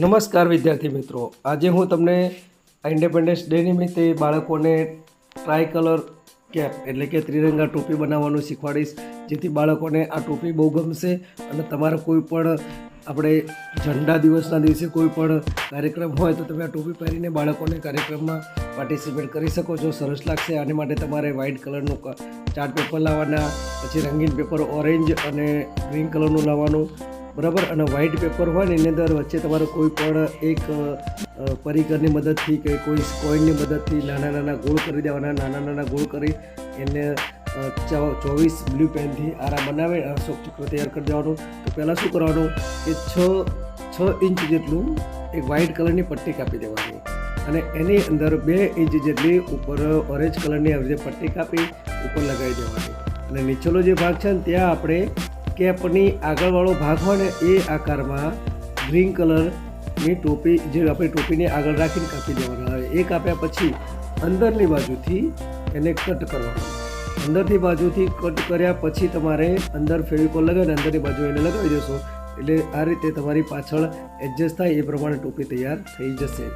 નમસ્કાર વિદ્યાર્થી મિત્રો. આજે હું તમને ઇન્ડિપેન્ડન્સ ડે નિમિત્તે બાળકોને ટ્રાય કલર કેપ એટલે કે ત્રિરંગા ટોપી બનાવવાનું શીખવાડીશ, જેથી બાળકોને આ ટોપી બહુ ગમશે અને તમારા કોઈ પણ આપણે ઝંડા દિવસના દિવસે કોઈ પણ કાર્યક્રમ હોય તો તમે આ ટોપી પહેરીને બાળકોને કાર્યક્રમમાં પાર્ટિસિપેટ કરી શકો છો. સરસ લાગશે. આને માટે તમારે વ્હાઇટ કલરનું ચાર્ટ પેપર લાવવાના, પછી રંગીન પેપર ઓરેન્જ અને ગ્રીન કલરનું લાવવાનું. બરાબર? અને વ્હાઇટ પેપર હોય ને, એની અંદર વચ્ચે તમારે કોઈ પણ એક પરિકરની મદદથી કે કોઈ કોઈનની મદદથી નાના નાના ગોળ કરી દેવાના, નાના નાના ગોળ કરી એને ચોવીસ બ્લુ પેનથી આરા બનાવે અશોક ચક્ર તૈયાર કરી દેવાનું. તો પહેલાં શું કરવાનું કે છ છ ઇંચ જેટલું એક વ્હાઇટ કલરની પટ્ટી કાપી દેવાની. અને એની અંદર બે ઇંચ જેટલી ઉપર ઓરેન્જ કલરની આવી પટ્ટી કાપી, ઉપર લગાવી દેવાની. અને નીચેનો જે ભાગ છે ને, ત્યાં આપણે કેપની આગળવાળો ભાગ હોય ને એ આકારમાં ગ્રીન કલરની ટોપી જે આપણે ટોપીને આગળ રાખીને કાપી દેવાના આવે. એ કાપ્યા પછી અંદરની બાજુથી એને કટ કરવાનું. અંદરની બાજુથી કટ કર્યા પછી તમારે અંદર ફેવિકોલ લગાવીને અંદરની બાજુ એને લગાવી દેશો. એટલે આ રીતે તમારી પાછળ એડજસ્ટ થાય એ પ્રમાણે ટોપી તૈયાર થઈ જશે.